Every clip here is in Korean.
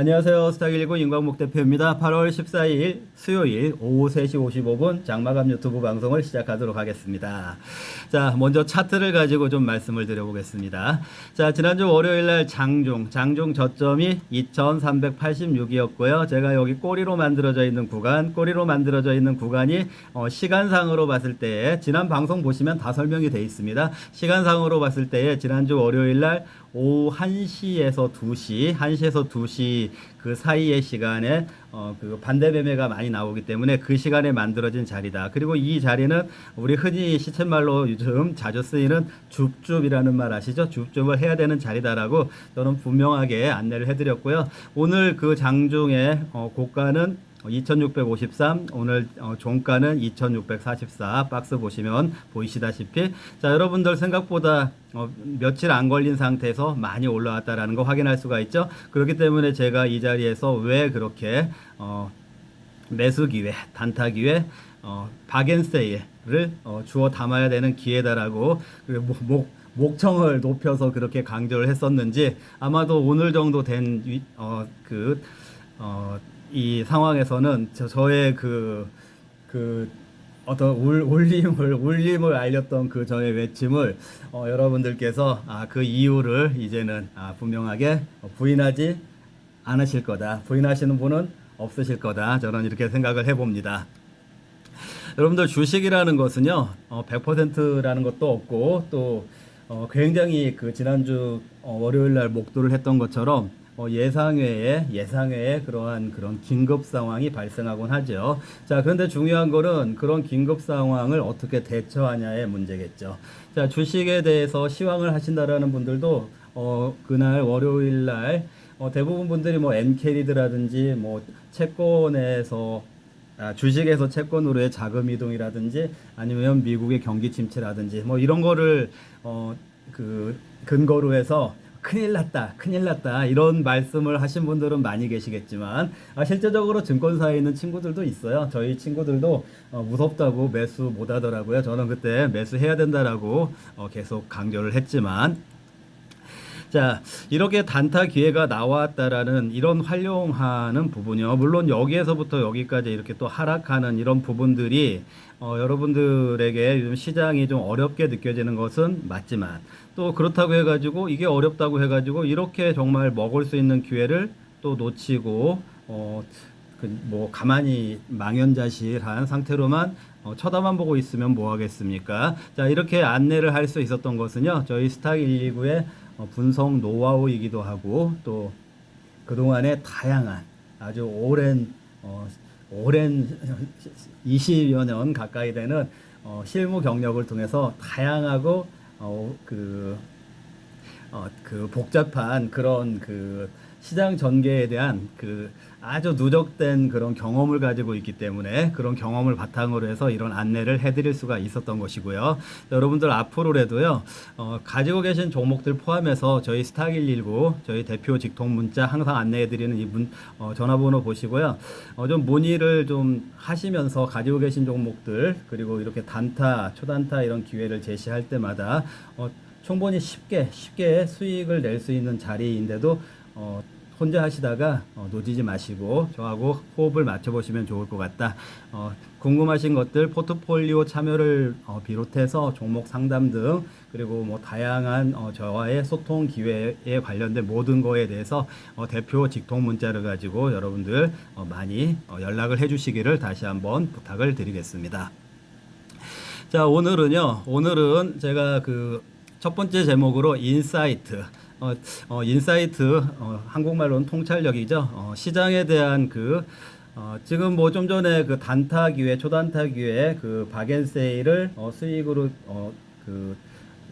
안녕하세요. 스타길고 인광목 대표입니다. 8월 14일 수요일 오후 3시 55분 장마감 유튜브 방송을 시작하도록 하겠습니다. 자, 먼저 차트를 가지고 좀 말씀을 드려보겠습니다. 자, 지난주 월요일 날 장중, 장중 저점이 2386이었고요. 제가 여기 꼬리로 만들어져 있는 구간, 꼬리로 만들어져 있는 구간이 어, 시간상으로 봤을 때 지난 방송 보시면 다 설명이 돼 있습니다. 시간상으로 봤을 때 지난주 월요일 날 오후 1시에서 2시, 1시에서 2시 그 사이의 시간에 어, 그 반대 매매가 많이 나오기 때문에 그 시간에 만들어진 자리다. 그리고 이 자리는 우리 흔히 시쳇말로 요즘 자주 쓰이는 줍줍이라는 말 아시죠? 줍줍을 해야 되는 자리다라고 저는 분명하게 안내를 해드렸고요. 오늘 그 장중에 어, 고가는 2653 오늘 어, 종가는 2644 박스 보시면 보이시다시피. 자 여러분들 생각보다 어, 며칠 안 걸린 상태에서 많이 올라왔다라는 거 확인할 수가 있죠. 그렇기 때문에 제가 이 자리에서 왜 그렇게 어, 매수 기회 단타 기회 어, 박앤세일을 어, 주어 담아야 되는 기회다라고 그 목, 목 목청을 높여서 그렇게 강조를 했었는지 아마도 오늘 정도 된어그 어, 이 상황에서는 저, 저의 그, 그, 어떤 울, 울림을, 울림을 알렸던 그 저의 외침을, 어, 여러분들께서, 아, 그 이유를 이제는, 아, 분명하게 부인하지 않으실 거다. 부인하시는 분은 없으실 거다. 저는 이렇게 생각을 해봅니다. 여러분들 주식이라는 것은요, 어, 100%라는 것도 없고, 또, 어, 굉장히 그 지난주 어, 월요일 날 목도를 했던 것처럼 어, 예상외에 예상외에 그러한 그런 긴급 상황이 발생하곤 하죠. 자, 그런데 중요한 거는 그런 긴급 상황을 어떻게 대처하냐의 문제겠죠. 자, 주식에 대해서 시황을 하신다라는 분들도 어, 그날 월요일 날 어, 대부분 분들이 뭐 엔캐리드라든지 뭐 채권에서 아, 주식에서 채권으로의 자금 이동이라든지 아니면 미국의 경기 침체라든지 뭐 이런 거를 어 그 근거로 해서 큰일 났다, 큰일 났다 이런 말씀을 하신 분들은 많이 계시겠지만 아, 실제적으로 증권사에 있는 친구들도 있어요. 저희 친구들도 어, 무섭다고 매수 못 하더라고요. 저는 그때 매수해야 된다라고 어, 계속 강조를 했지만 자, 이렇게 단타 기회가 나왔다라는 이런 활용하는 부분이요. 물론 여기에서부터 여기까지 이렇게 또 하락하는 이런 부분들이 어, 여러분들에게 요즘 시장이 좀 어렵게 느껴지는 것은 맞지만 또 그렇다고 해가지고 이게 어렵다고 해가지고 이렇게 정말 먹을 수 있는 기회를 또 놓치고 어, 그 뭐 가만히 망연자실한 상태로만 어, 쳐다만 보고 있으면 뭐 하겠습니까? 자 이렇게 안내를 할 수 있었던 것은요 저희 스탁 129의 어, 분석 노하우이기도 하고 또 그동안의 다양한 아주 오랜 어, 오랜 20여 년 가까이 되는 어, 실무 경력을 통해서 다양하고 어, 그, 어, 그 복잡한 그런 그 시장 전개에 대한 그 아주 누적된 그런 경험을 가지고 있기 때문에 그런 경험을 바탕으로 해서 이런 안내를 해드릴 수가 있었던 것이고요. 여러분들 앞으로라도요, 어, 가지고 계신 종목들 포함해서 저희 스탁119 저희 대표 직통 문자 항상 안내해드리는 이 문, 어, 전화번호 보시고요. 어, 좀 문의를 좀 하시면서 가지고 계신 종목들 그리고 이렇게 단타, 초단타 이런 기회를 제시할 때마다 어, 충분히 쉽게 쉽게 수익을 낼 수 있는 자리인데도 어, 혼자 하시다가 어, 놓치지 마시고 저하고 호흡을 맞춰보시면 좋을 것 같다. 어, 궁금하신 것들 포트폴리오 참여를 어, 비롯해서 종목 상담 등 그리고 뭐 다양한 어, 저와의 소통 기회에 관련된 모든 거에 대해서 어, 대표 직통 문자를 가지고 여러분들 어, 많이 어, 연락을 해주시기를 다시 한번 부탁을 드리겠습니다. 자 오늘은요 오늘은 제가 그 첫 번째 제목으로 인사이트 어, 어, 인사이트 어, 한국말로는 통찰력이죠. 어, 시장에 대한 그 어, 지금 뭐 좀 전에 그 단타 기회 초단타 기회 그 박앤세일을 어, 수익으로 어, 그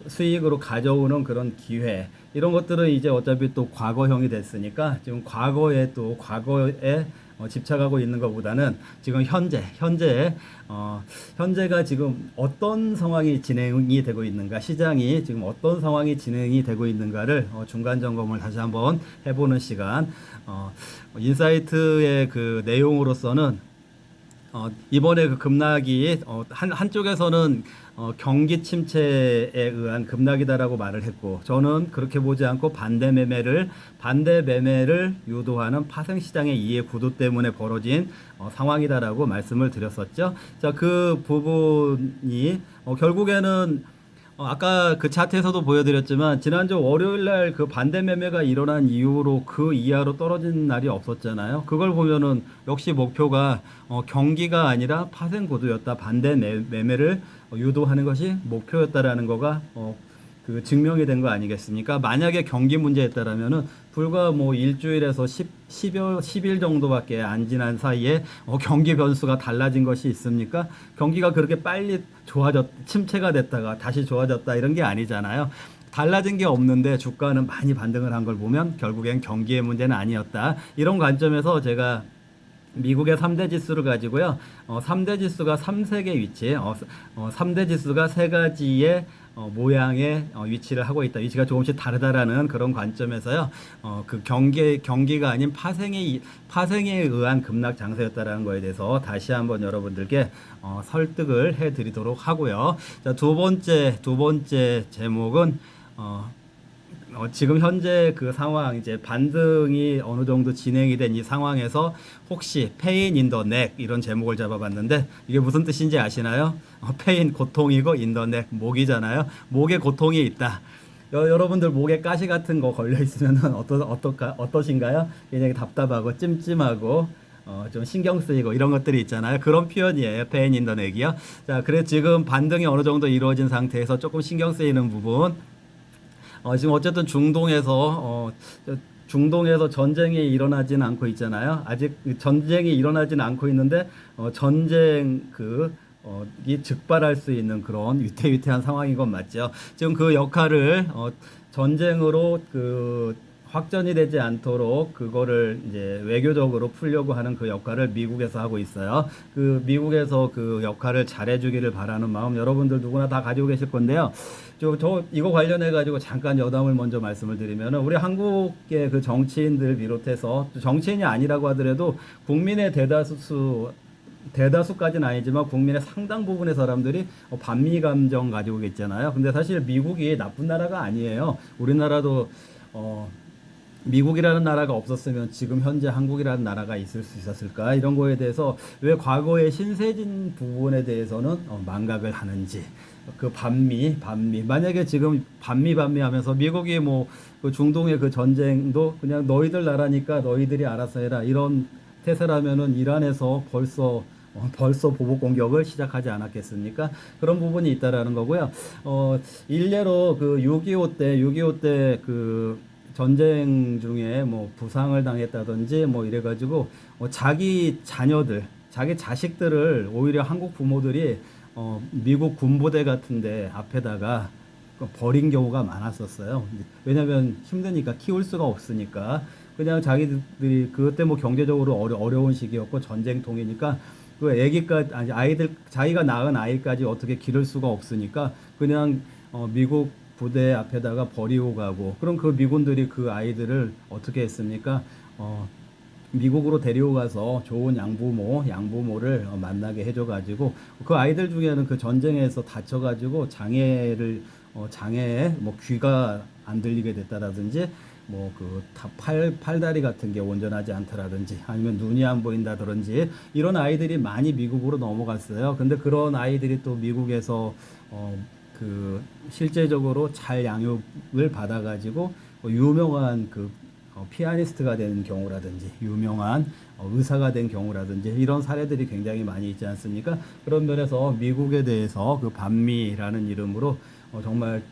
수익으로 가져오는 그런 기회 이런 것들은 이제 어차피 또 과거형이 됐으니까 지금 과거에 또 과거에 어, 집착하고 있는 것보다는 지금 현재 현재 어, 현재가 지금 어떤 상황이 진행이 되고 있는가 시장이 지금 어떤 상황이 진행이 되고 있는가를 어, 중간 점검을 다시 한번 해보는 시간 어, 인사이트의 그 내용으로서는 어, 이번에 그 급락이 어, 한 한쪽에서는 어, 경기 침체에 의한 급락이다라고 말을 했고 저는 그렇게 보지 않고 반대 매매를 반대 매매를 유도하는 파생 시장의 이해 구도 때문에 벌어진 어, 상황이다라고 말씀을 드렸었죠. 자, 그 부분이 어, 결국에는 어, 아까 그 차트에서도 보여드렸지만 지난주 월요일 날 그 반대 매매가 일어난 이후로 그 이하로 떨어진 날이 없었잖아요. 그걸 보면은 역시 목표가 어, 경기가 아니라 파생 구도였다. 반대 매, 매매를 어, 유도하는 것이 목표였다라는 거가 어, 그 증명이 된 거 아니겠습니까? 만약에 경기 문제였다라면은 불과 뭐 일주일에서 10, 10여, 10일 정도밖에 안 지난 사이에 어, 경기 변수가 달라진 것이 있습니까? 경기가 그렇게 빨리 좋아졌, 침체가 됐다가 다시 좋아졌다 이런 게 아니잖아요. 달라진 게 없는데 주가는 많이 반등을 한 걸 보면 결국엔 경기의 문제는 아니었다. 이런 관점에서 제가 미국의 3대 지수를 가지고요. 어, 3대 지수가 3색의 위치, 어, 어, 3대 지수가 세 가지의 어, 모양의 어, 위치를 하고 있다. 위치가 조금씩 다르다라는 그런 관점에서요. 어, 그 경기 경기가 아닌 파생에 이- 파생에 의한 급락 장세였다라는 거에 대해서 다시 한번 여러분들께 어, 설득을 해드리도록 하고요. 자, 두 번째 두 번째 제목은 어, 어, 지금 현재 그 상황 이제 반등이 어느 정도 진행이 된 이 상황에서 혹시 페인 인더 넥 이런 제목을 잡아봤는데 이게 무슨 뜻인지 아시나요? 어, 페인 고통이고 인더 넥 목이잖아요. 목에 고통이 있다. 여, 여러분들 목에 가시 같은 거 걸려 있으면은 어떠 어떨까 어떠신가요? 굉장히 답답하고 찜찜하고 어, 좀 신경 쓰이고 이런 것들이 있잖아요. 그런 표현이에요. 페인 인더 넥이요. 자, 그래 지금 반등이 어느 정도 이루어진 상태에서 조금 신경 쓰이는 부분 어, 지금 어쨌든 중동에서 어, 저- 중동에서 전쟁이 일어나지는 않고 있잖아요. 아직 전쟁이 일어나지는 않고 있는데 어, 전쟁 그 어, 이 즉발할 수 있는 그런 위태위태한 상황인 건 맞죠. 지금 그 역할을 어, 전쟁으로 그 확전이 되지 않도록 그거를 이제 외교적으로 풀려고 하는 그 역할을 미국에서 하고 있어요. 그 미국에서 그 역할을 잘해주기를 바라는 마음 여러분들 누구나 다 가지고 계실 건데요. 저, 저 이거 관련해 가지고 잠깐 여담을 먼저 말씀을 드리면은 우리 한국의 그 정치인들 비롯해서 정치인이 아니라고 하더라도 국민의 대다수 대다수까지는 아니지만 국민의 상당 부분의 사람들이 어, 반미 감정 가지고 있잖아요. 근데 사실 미국이 나쁜 나라가 아니에요. 우리나라도 어 미국이라는 나라가 없었으면 지금 현재 한국이라는 나라가 있을 수 있었을까 이런 거에 대해서 왜 과거의 신세진 부분에 대해서는 어, 망각을 하는지 그 반미 반미 만약에 지금 반미 반미 하면서 미국이 뭐 그 중동의 그 전쟁도 그냥 너희들 나라니까 너희들이 알아서 해라 이런 태세라면은 이란에서 벌써 어, 벌써 보복 공격을 시작하지 않았겠습니까? 그런 부분이 있다라는 거고요. 어, 일례로 그 6.25 때, 6.25 때 그 전쟁 중에 뭐 부상을 당했다든지 뭐 이래가지고 어, 자기 자녀들, 자기 자식들을 오히려 한국 부모들이 어, 미국 군부대 같은데 앞에다가 그 버린 경우가 많았었어요. 왜냐하면 힘드니까 키울 수가 없으니까 그냥 자기들이 그때 뭐 경제적으로 어려, 어려운 시기였고 전쟁통이니까 그 아기까지 아니 아이들 자기가 낳은 아이까지 어떻게 기를 수가 없으니까 그냥 어, 미국 부대 앞에다가 버리고 가고 그럼 그 미군들이 그 아이들을 어떻게 했습니까? 어, 미국으로 데리고 가서 좋은 양부모, 양부모를 어, 만나게 해줘가지고 그 아이들 중에는 그 전쟁에서 다쳐가지고 장애를 어, 장애에 뭐 귀가 안 들리게 됐다라든지 뭐그팔 팔다리 같은 게 온전하지 않다라든지 아니면 눈이 안 보인다든지 이런 아이들이 많이 미국으로 넘어갔어요. 근데 그런 아이들이 또 미국에서 어그 실제적으로 잘 양육을 받아가지고 뭐 유명한 그 어, 피아니스트가 된 경우라든지 유명한 어, 의사가 된 경우라든지 이런 사례들이 굉장히 많이 있지 않습니까? 그런 면에서 미국에 대해서 그 반미라는 이름으로 어, 정말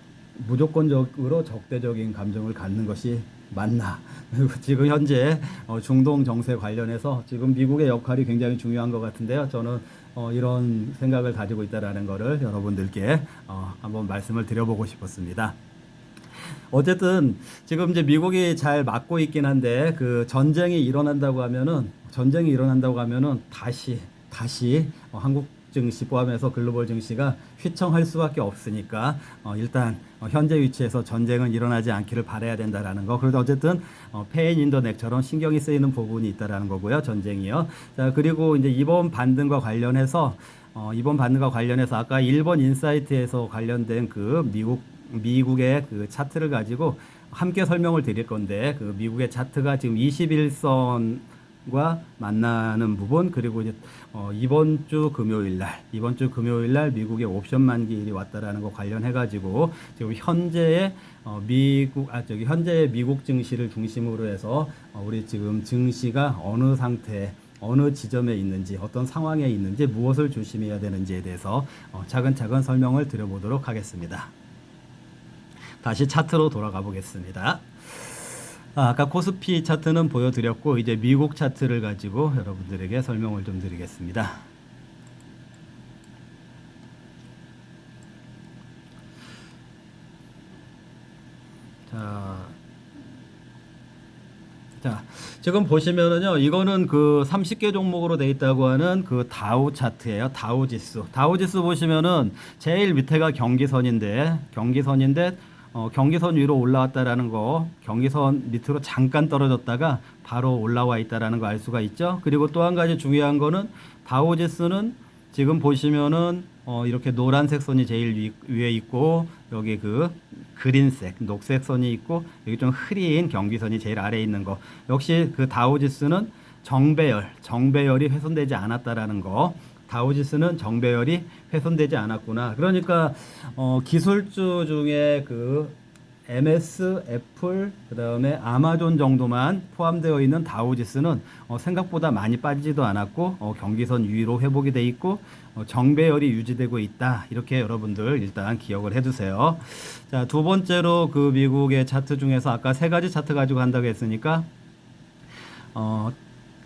무조건적으로 적대적인 감정을 갖는 것이 맞나? 지금 현재 어, 중동 정세 관련해서 지금 미국의 역할이 굉장히 중요한 것 같은데요. 저는 어, 이런 생각을 가지고 있다라는 것을 여러분들께 어, 한번 말씀을 드려보고 싶었습니다. 어쨌든 지금 이제 미국이 잘 막고 있긴 한데 그 전쟁이 일어난다고 하면은 전쟁이 일어난다고 하면은 다시 다시 어, 한국 증시 포함해서 글로벌 증시가 휘청할 수밖에 없으니까 어, 일단 어, 현재 위치에서 전쟁은 일어나지 않기를 바라야 된다라는 거. 그래도 어쨌든 어, 페인 인더넥처럼 신경이 쓰이는 부분이 있다라는 거고요. 전쟁이요. 자 그리고 이제 이번 반등과 관련해서 어, 이번 반등과 관련해서 아까 일본 인사이트에서 관련된 그 미국 미국의 그 차트를 가지고 함께 설명을 드릴 건데 그 미국의 차트가 지금 21선과 만나는 부분 그리고 이제 어, 이번 주 금요일 날 이번 주 금요일 날 미국의 옵션 만기일이 왔다라는 거 관련해 가지고 지금 현재의 어, 미국 아 저기 현재의 미국 증시를 중심으로 해서 어, 우리 지금 증시가 어느 상태 어느 지점에 있는지 어떤 상황에 있는지 무엇을 조심해야 되는지에 대해서 어, 차근차근 설명을 드려보도록 하겠습니다. 다시 차트로 돌아가 보겠습니다. 아, 아까 코스피 차트는 보여드렸고 이제 미국 차트를 가지고 여러분들에게 설명을 좀 드리겠습니다. 자, 자, 지금 보시면은요, 이거는 그 30개 종목으로 돼 있다고 하는 그 다우 차트예요. 다우 지수. 다우 지수 보시면은 제일 밑에가 경기선인데, 경기선인데, 어, 경기선 위로 올라왔다라는 거, 경기선 밑으로 잠깐 떨어졌다가 바로 올라와 있다라는 거 알 수가 있죠. 그리고 또 한 가지 중요한 거는 다우 지수는 지금 보시면은 어, 이렇게 노란색 선이 제일 위, 위에 있고 여기 그 그린색, 녹색 선이 있고 여기 좀 흐린 경기선이 제일 아래에 있는 거. 역시 그 다우지수는 정배열, 정배열이 훼손되지 않았다라는 거. 다우지수는 정배열이 훼손되지 않았구나. 그러니까 어, 기술주 중에 그 MS, 애플, 그다음에 아마존 정도만 포함되어 있는 다우지수는 어, 생각보다 많이 빠지지도 않았고 어, 경기선 위로 회복이 돼 있고 어, 정배열이 유지되고 있다. 이렇게 여러분들 일단 기억을 해두세요. 자, 두 번째로 그 미국의 차트 중에서 아까 세 가지 차트 가지고 한다고 했으니까 어,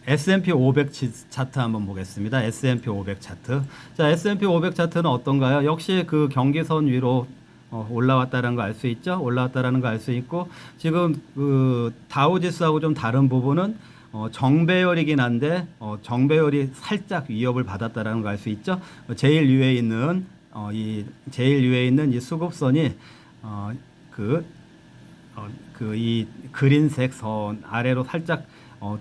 S&P 500 지- 차트 한번 보겠습니다. S&P 500 차트. 자, S&P 500 차트는 어떤가요? 역시 그 경기선 위로 어, 올라왔다는 거 알 수 있죠? 올라왔다라는 거 알 수 있고 지금 그 다우지수하고 좀 다른 부분은 어, 정배열이긴 한데 어, 정배열이 살짝 위협을 받았다라는 거 알 수 있죠? 어, 제일 위에 있는 어, 이 제일 위에 있는 이 수급선이 어, 그 어, 그 이 그린색 선 아래로 살짝 어,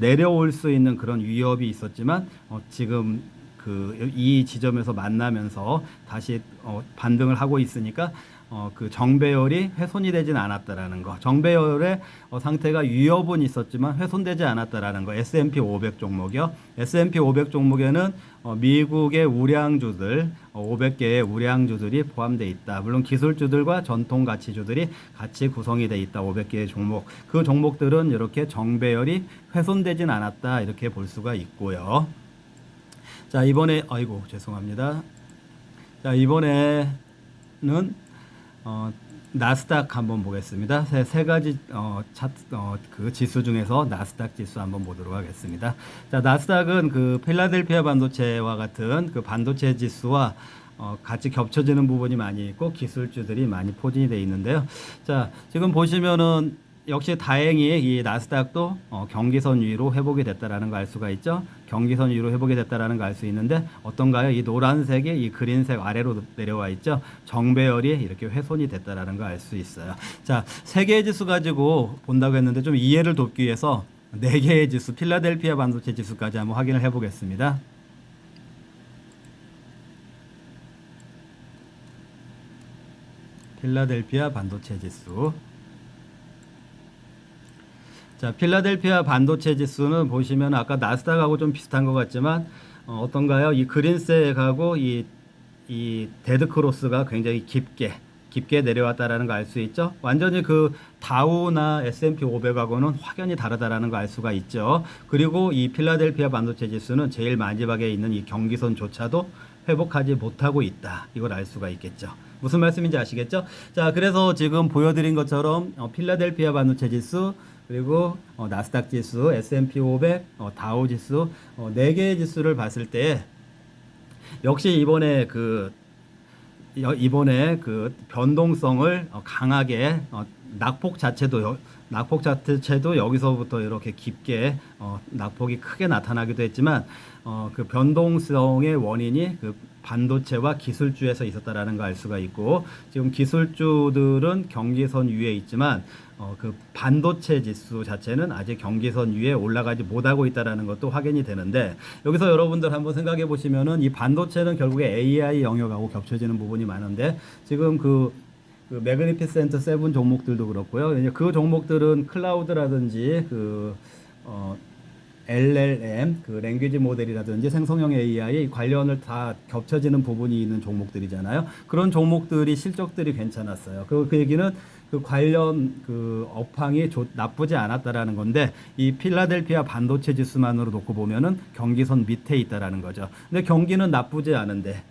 내려올 수 있는 그런 위협이 있었지만 어, 지금 그 이 지점에서 만나면서 다시 어, 반등을 하고 있으니까 어, 그 정배열이 훼손이 되지는 않았다라는 거. 정배열의 어, 상태가 위협은 있었지만 훼손되지 않았다라는 거. S&P 500 종목이요. S&P 500 종목에는 어, 미국의 우량주들 어, 500개의 우량주들이 포함되어 있다. 물론 기술주들과 전통 가치주들이 같이 구성이 되어 있다. 500개의 종목. 그 종목들은 이렇게 정배열이 훼손되진 않았다. 이렇게 볼 수가 있고요. 자, 이번에 아이고 죄송합니다. 자, 이번에는 어, 나스닥 한번 보겠습니다. 세, 세 가지 어, 차트, 어, 그 지수 중에서 나스닥 지수 한번 보도록 하겠습니다. 자, 나스닥은 그 필라델피아 반도체와 같은 그 반도체 지수와 어, 같이 겹쳐지는 부분이 많이 있고 기술주들이 많이 포진이 되어 있는데요. 자, 지금 보시면은 역시 다행히 이 나스닥도 어, 경기선 위로 회복이 됐다라는 거알 수가 있죠. 경기선 위로 회복이 됐다라는 거알수 있는데 어떤가요? 이 노란색이 이 그린색 아래로 내려와 있죠. 정배열이 이렇게 훼손이 됐다라는 거알수 있어요. 자, 세 개의 지수 가지고 본다고 했는데 좀 이해를 돕기 위해서 네 개의 지수, 필라델피아 반도체 지수까지 한번 확인을 해보겠습니다. 필라델피아 반도체 지수. 자, 필라델피아 반도체 지수는 보시면 아까 나스닥하고 좀 비슷한 것 같지만 어, 어떤가요? 이 그린색하고 이, 이 데드 크로스가 굉장히 깊게 깊게 내려왔다라는 거 알 수 있죠. 완전히 그 다우나 S&P 500하고는 확연히 다르다라는 거 알 수가 있죠. 그리고 이 필라델피아 반도체 지수는 제일 마지막에 있는 이 경기선조차도 회복하지 못하고 있다. 이걸 알 수가 있겠죠. 무슨 말씀인지 아시겠죠? 자, 그래서 지금 보여드린 것처럼 어, 필라델피아 반도체 지수 그리고 어, 나스닥 지수, S&P 500, 어, 다우 지수 어, 네 개의 지수를 봤을 때 역시 이번에 그 여- 이번에 그 변동성을 어, 강하게 어, 낙폭 자체도 여- 낙폭 자체도 여기서부터 이렇게 깊게 어, 낙폭이 크게 나타나기도 했지만 어, 그 변동성의 원인이 그 반도체와 기술주에서 있었다라는 걸 알 수가 있고 지금 기술주들은 경계선 위에 있지만 어, 그 반도체 지수 자체는 아직 경계선 위에 올라가지 못하고 있다라는 것도 확인이 되는데 여기서 여러분들 한번 생각해 보시면은 이 반도체는 결국에 AI 영역하고 겹쳐지는 부분이 많은데 지금 그, 그 매그니피센트 세븐 종목들도 그렇고요. 그 종목들은 클라우드라든지 그 어, LLM, 그 랭귀지 모델이라든지 생성형 AI 관련을 다 겹쳐지는 부분이 있는 종목들이잖아요. 그런 종목들이 실적들이 괜찮았어요. 그, 그 얘기는 그 관련 그 업황이 좋, 나쁘지 않았다라는 건데 이 필라델피아 반도체 지수만으로 놓고 보면은 경기선 밑에 있다라는 거죠. 근데 경기는 나쁘지 않은데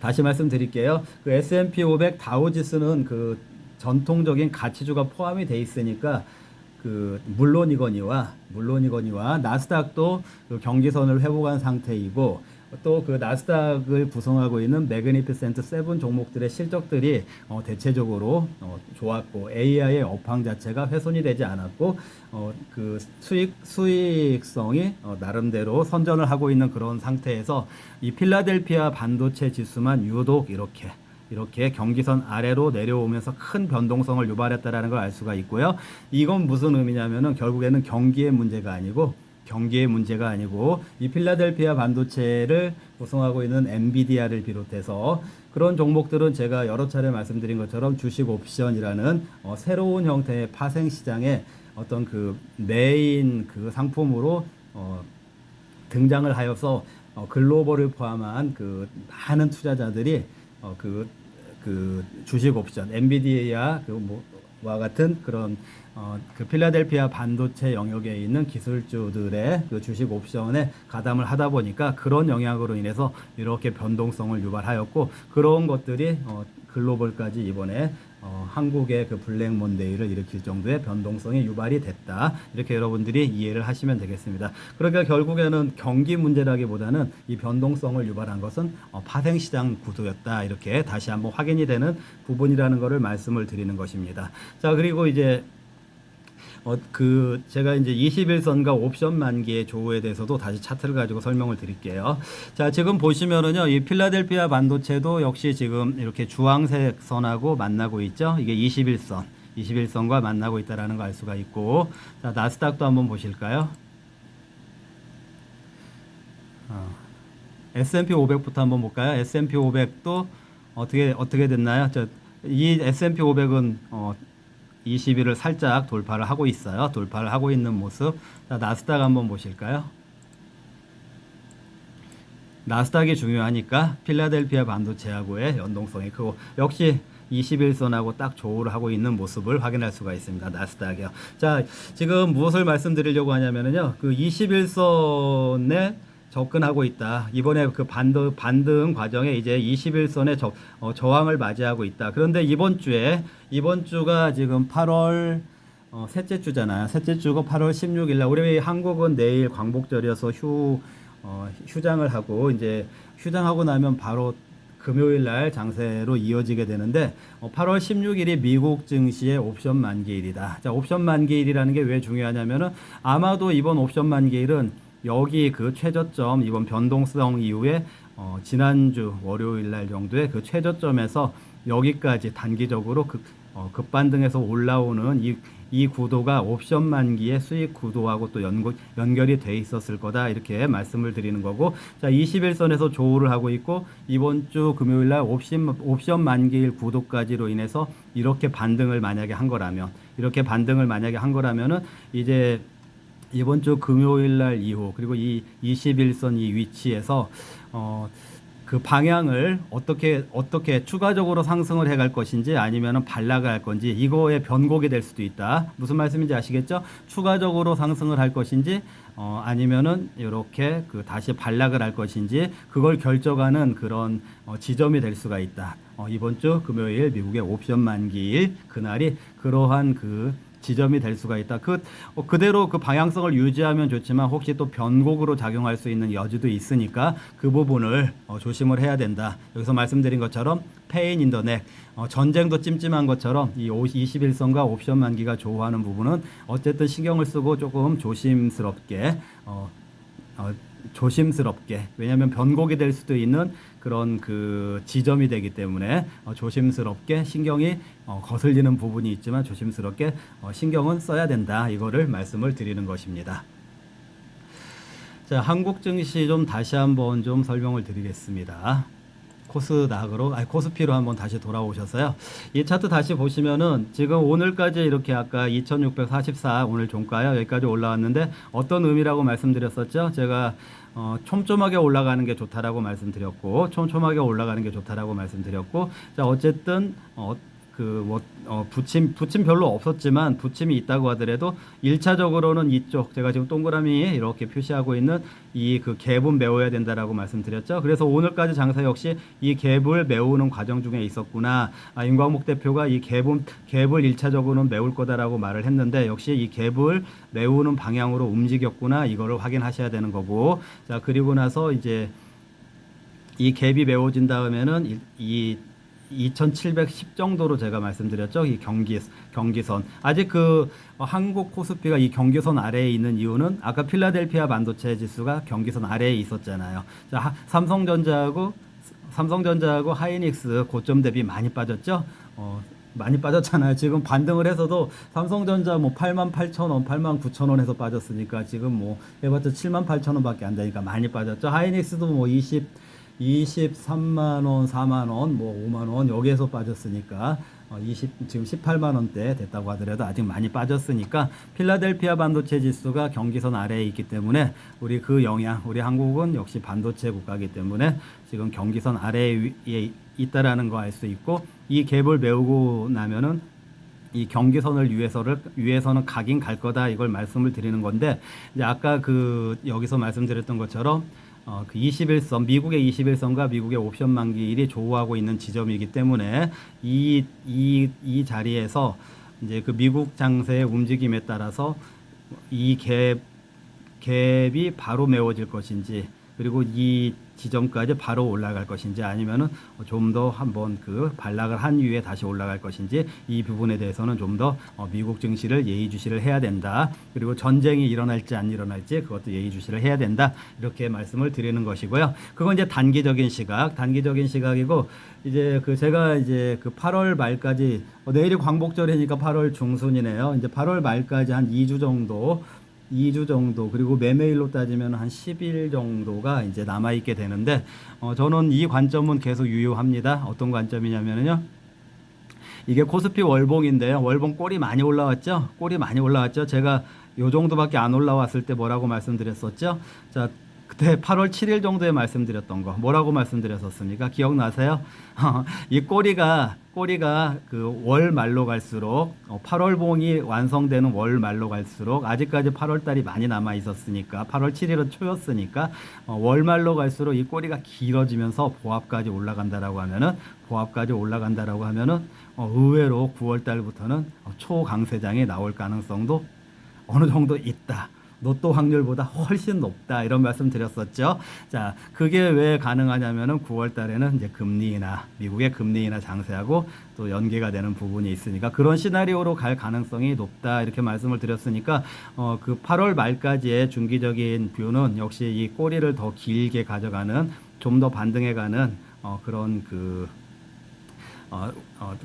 다시 말씀드릴게요. 그 S&P 500 다우 지수는 그 전통적인 가치주가 포함이 돼 있으니까 그 물론이거니와 물론이거니와 나스닥도 그 경기선을 회복한 상태이고 또 그 나스닥을 구성하고 있는 매그니피센트 세븐 종목들의 실적들이 어, 대체적으로 어, 좋았고 AI의 업황 자체가 훼손이 되지 않았고 어, 그 수익 수익성이 어, 나름대로 선전을 하고 있는 그런 상태에서 이 필라델피아 반도체 지수만 유독 이렇게 이렇게 경기선 아래로 내려오면서 큰 변동성을 유발했다라는 걸 알 수가 있고요. 이건 무슨 의미냐면은 결국에는 경기의 문제가 아니고 경기의 문제가 아니고 이 필라델피아 반도체를 구성하고 있는 엔비디아를 비롯해서 그런 종목들은 제가 여러 차례 말씀드린 것처럼 주식 옵션이라는 어, 새로운 형태의 파생 시장에 어떤 그 메인 그 상품으로 어, 등장을 하여서 어, 글로벌을 포함한 그 많은 투자자들이 어, 그, 그 주식 옵션, 엔비디아 그뭐와 같은 그런 어, 그 필라델피아 반도체 영역에 있는 기술주들의 그 주식 옵션에 가담을 하다 보니까 그런 영향으로 인해서 이렇게 변동성을 유발하였고 그런 것들이 어, 글로벌까지 이번에 어, 한국의 그 블랙 먼데이를 일으킬 정도의 변동성이 유발이 됐다. 이렇게 여러분들이 이해를 하시면 되겠습니다. 그러니까 결국에는 경기 문제라기보다는 이 변동성을 유발한 것은 어, 파생시장 구도였다. 이렇게 다시 한번 확인이 되는 부분이라는 것을 말씀을 드리는 것입니다. 자, 그리고 이제 어, 그, 제가 이제 21선과 옵션 만기의 조우에 대해서도 다시 차트를 가지고 설명을 드릴게요. 자, 지금 보시면은요, 이 필라델피아 반도체도 역시 지금 이렇게 주황색 선하고 만나고 있죠. 이게 21선, 21선과 만나고 있다라는 걸 알 수가 있고, 자, 나스닥도 한번 보실까요? 어, S&P 500부터 한번 볼까요? S&P 500도 어떻게 어떻게 됐나요? 저 이 S&P 500은 어 20일을 살짝 돌파를 하고 있어요. 돌파를 하고 있는 모습. 자, 나스닥 한번 보실까요? 나스닥이 중요하니까 필라델피아 반도체하고의 연동성이 크고 역시 21선하고 딱 조우를 하고 있는 모습을 확인할 수가 있습니다. 나스닥이요. 자, 지금 무엇을 말씀드리려고 하냐면요. 그 21선에 접근하고 있다. 이번에 그 반등, 반등 과정에 이제 21선의 저, 어, 저항을 맞이하고 있다. 그런데 이번 주에, 이번 주가 지금 8월 어, 셋째 주잖아요. 셋째 주고 8월 16일 날 우리 한국은 내일 광복절이어서 휴 어, 휴장을 하고 이제 휴장하고 나면 바로 금요일 날 장세로 이어지게 되는데 어, 8월 16일이 미국 증시의 옵션 만기일이다. 자, 옵션 만기일이라는 게 왜 중요하냐면은 아마도 이번 옵션 만기일은 여기 그 최저점 이번 변동성 이후에 어, 지난주 월요일 날 정도의 그 최저점에서 여기까지 단기적으로 급, 어, 급반등해서 올라오는 이, 이 구도가 옵션 만기의 수익 구도하고 또 연고, 연결이 돼 있었을 거다 이렇게 말씀을 드리는 거고 자 21선에서 조우를 하고 있고 이번 주 금요일 날 옵션, 옵션 만기일 구도까지로 인해서 이렇게 반등을 만약에 한 거라면 이렇게 반등을 만약에 한 거라면은 이제 이번 주 금요일 날 이후 그리고 이 21선 이 위치에서 어, 그 방향을 어떻게 어떻게 추가적으로 상승을 해갈 것인지 아니면은 반락을 할 건지 이거의 변곡이 될 수도 있다. 무슨 말씀인지 아시겠죠? 추가적으로 상승을 할 것인지 어, 아니면은 이렇게 그 다시 반락을 할 것인지 그걸 결정하는 그런 어, 지점이 될 수가 있다. 어, 이번 주 금요일 미국의 옵션 만기일 그날이 그러한 그 지점이 될 수가 있다. 그 어, 그대로 그 방향성을 유지하면 좋지만 혹시 또 변곡으로 작용할 수 있는 여지도 있으니까 그 부분을 어, 조심을 해야 된다. 여기서 말씀드린 것처럼 페인 인더넥 어, 전쟁도 찜찜한 것처럼 이 21선과 옵션 만기가 조우하는 부분은 어쨌든 신경을 쓰고 조금 조심스럽게 어, 어, 조심스럽게 왜냐하면 변곡이 될 수도 있는 그런 그 지점이 되기 때문에 어, 조심스럽게 신경이 어, 거슬리는 부분이 있지만 조심스럽게 어, 신경은 써야 된다 이거를 말씀을 드리는 것입니다. 자 한국 증시 좀 다시 한번 좀 설명을 드리겠습니다. 코스닥으로 아니 코스피로 한번 다시 돌아오셔서요. 이 차트 다시 보시면은 지금 오늘까지 이렇게 아까 2644 오늘 종가요. 여기까지 올라왔는데 어떤 의미라고 말씀드렸었죠? 제가 어, 촘촘하게 올라가는 게 좋다라고 말씀드렸고 촘촘하게 올라가는 게 좋다라고 말씀드렸고 자 어쨌든 어, 그뭐 어, 붙임 붙임 별로 없었지만 붙임이 있다고 하더라도 일차적으로는 이쪽 제가 지금 동그라미 이렇게 표시하고 있는 이 그 갭은 메워야 된다라고 말씀드렸죠. 그래서 오늘까지 장사 역시 이 갭을 메우는 과정 중에 있었구나. 아, 임광목 대표가 이 갭은 갭을 일차적으로는 메울 거다라고 말을 했는데 역시 이 갭을 메우는 방향으로 움직였구나. 이거를 확인하셔야 되는 거고. 자 그리고 나서 이제 이 갭이 메워진 다음에는 이, 이 2,710 정도로 제가 말씀드렸죠. 이 경기 경기선 아직 그 어, 한국 코스피가 이 경기선 아래에 있는 이유는 아까 필라델피아 반도체 지수가 경기선 아래에 있었잖아요. 자, 하- 삼성전자하고 삼성전자하고 하이닉스 고점 대비 많이 빠졌죠. 어, 많이 빠졌잖아요. 지금 반등을 해서도 삼성전자 뭐 8만 8천 원, 8만 9천 원에서 빠졌으니까 지금 뭐 해봤자 7만 8천 원밖에 안 되니까 많이 빠졌죠. 하이닉스도 뭐 20, 23만 원, 4만 원, 뭐 5만 원 여기에서 빠졌으니까 어, 20 지금 18만 원대 됐다고 하더라도 아직 많이 빠졌으니까 필라델피아 반도체 지수가 경기선 아래에 있기 때문에 우리 그 영향, 우리 한국은 역시 반도체 국가이기 때문에 지금 경기선 아래에 위- 있다라는 거 알 수 있고 이 갭을 메우고 나면은 이 경계선을 위해서를 위해서는 가긴 갈 거다 이걸 말씀을 드리는 건데 이제 아까 그 여기서 말씀드렸던 것처럼 어, 그 21선 미국의 21선과 미국의 옵션 만기일이 조우하고 있는 지점이기 때문에 이 이 이 자리에서 이제 그 미국 장세의 움직임에 따라서 이 갭 갭이 바로 메워질 것인지 그리고 이 지점까지 바로 올라갈 것인지 아니면은 좀 더 한번 그 반락을 한 이후에 다시 올라갈 것인지 이 부분에 대해서는 좀 더 미국 증시를 예의주시를 해야 된다. 그리고 전쟁이 일어날지 안 일어날지 그것도 예의주시를 해야 된다. 이렇게 말씀을 드리는 것이고요. 그건 이제 단기적인 시각, 단기적인 시각이고 이제 그 제가 이제 그 8월 말까지 어, 내일이 광복절이니까 8월 중순이네요. 이제 8월 말까지 한 2주 정도 2주 정도 그리고 매매일로 따지면 한 10일 정도가 이제 남아 있게 되는데 어, 저는 이 관점은 계속 유효합니다. 어떤 관점이냐면요. 이게 코스피 월봉인데요. 월봉 꼴이 많이 올라왔죠. 꼴이 많이 올라왔죠. 제가 요 정도밖에 안 올라왔을 때 뭐라고 말씀드렸었죠? 자, 그때 8월 7일 정도에 말씀드렸던 거 뭐라고 말씀드렸었습니까? 기억나세요? 이 꼬리가 꼬리가 그 월 말로 갈수록 어, 8월 봉이 완성되는 월 말로 갈수록 아직까지 8월 달이 많이 남아 있었으니까 8월 7일은 초였으니까 어, 월 말로 갈수록 이 꼬리가 길어지면서 보합까지 올라간다라고 하면은 보합까지 올라간다라고 하면은 어, 의외로 9월 달부터는 어, 초강세장이 나올 가능성도 어느 정도 있다. 로또 확률보다 훨씬 높다 이런 말씀 드렸었죠. 자, 그게 왜 가능하냐면은 9월 달에는 이제 금리 인하, 미국의 금리 인하 장세하고 또 연계가 되는 부분이 있으니까 그런 시나리오로 갈 가능성이 높다 이렇게 말씀을 드렸으니까 어, 그 8월 말까지의 중기적인 뷰는 역시 이 꼬리를 더 길게 가져가는 좀 더 반등해가는 어, 그런 그 어, 어,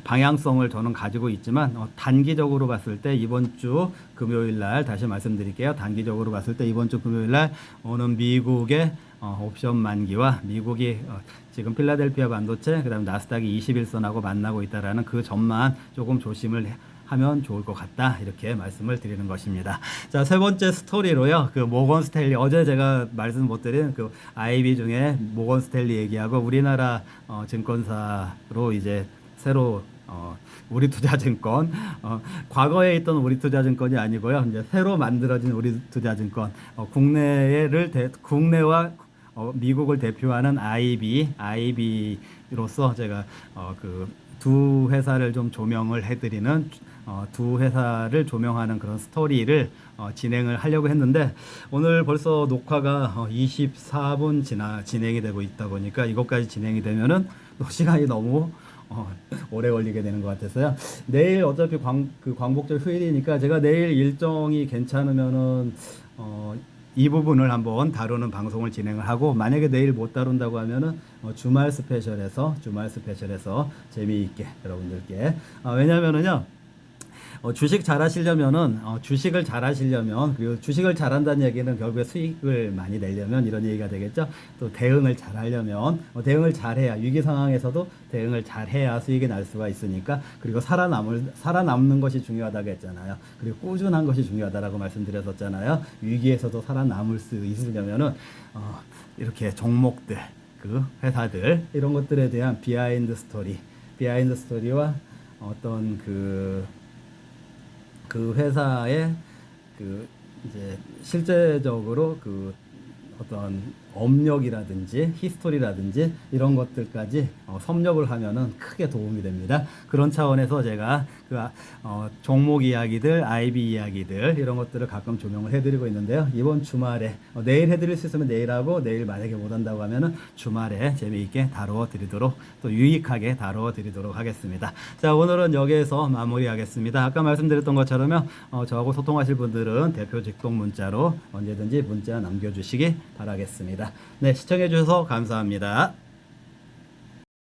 방향성을 저는 가지고 있지만 어, 단기적으로 봤을 때 이번 주 금요일 날 다시 말씀드릴게요. 단기적으로 봤을 때 이번 주 금요일 날 오는 미국의 어, 옵션 만기와 미국이 어, 지금 필라델피아 반도체 그다음 나스닥이 21선하고 만나고 있다라는 그 점만 조금 조심을 해- 하면 좋을 것 같다 이렇게 말씀을 드리는 것입니다. 자 세 번째 스토리로요. 그 모건 스탠리 어제 제가 말씀 못 드린 그 IB 중에 모건 스탠리 얘기하고 우리나라 어, 증권사로 이제 새로 어, 우리 투자증권 어, 과거에 있던 우리 투자증권이 아니고요. 이제 새로 만들어진 우리 투자증권 어, 국내를 대, 국내와 어, 미국을 대표하는 IB, IB로서 제가 어, 그두 회사를 좀 조명을 해드리는 어, 두 회사를 조명하는 그런 스토리를 어, 진행을 하려고 했는데 오늘 벌써 녹화가 어, 24분 지나 진행이 되고 있다 보니까 이것까지 진행이 되면은 또 시간이 너무 어, 오래 걸리게 되는 것 같아서요. 내일 어차피 광, 그 광복절 휴일이니까 제가 내일 일정이 괜찮으면은 어, 이 부분을 한번 다루는 방송을 진행을 하고 만약에 내일 못 다룬다고 하면은 어, 주말 스페셜에서 주말 스페셜에서 재미있게 여러분들께 어, 왜냐면은요. 어, 주식 잘 하시려면은 어, 주식을 잘 하시려면 그리고 주식을 잘한다는 얘기는 결국에 수익을 많이 내려면 이런 얘기가 되겠죠. 또 대응을 잘 하려면 어, 대응을 잘해야 위기 상황에서도 대응을 잘해야 수익이 날 수가 있으니까 그리고 살아남을 살아남는 것이 중요하다고 했잖아요. 그리고 꾸준한 것이 중요하다라고 말씀드렸었잖아요. 위기에서도 살아남을 수 있으려면은 어, 이렇게 종목들 그 회사들 이런 것들에 대한 비하인드 스토리 비하인드 스토리와 어떤 그 그 회사의 그 이제 실제적으로 그 어떤 업력이라든지 히스토리라든지 이런 것들까지 어, 섭렵을 하면은 크게 도움이 됩니다. 그런 차원에서 제가 그 어, 종목 이야기들, IB 이야기들 이런 것들을 가끔 조명을 해드리고 있는데요. 이번 주말에 어, 내일 해드릴 수 있으면 내일 하고 내일 만약에 못한다고 하면은 주말에 재미있게 다루어 드리도록 또 유익하게 다루어 드리도록 하겠습니다. 자 오늘은 여기에서 마무리하겠습니다. 아까 말씀드렸던 것처럼요. 어, 저하고 소통하실 분들은 대표 직통 문자로 언제든지 문자 남겨주시기 바라겠 네 시청해 주셔서 감사합니다.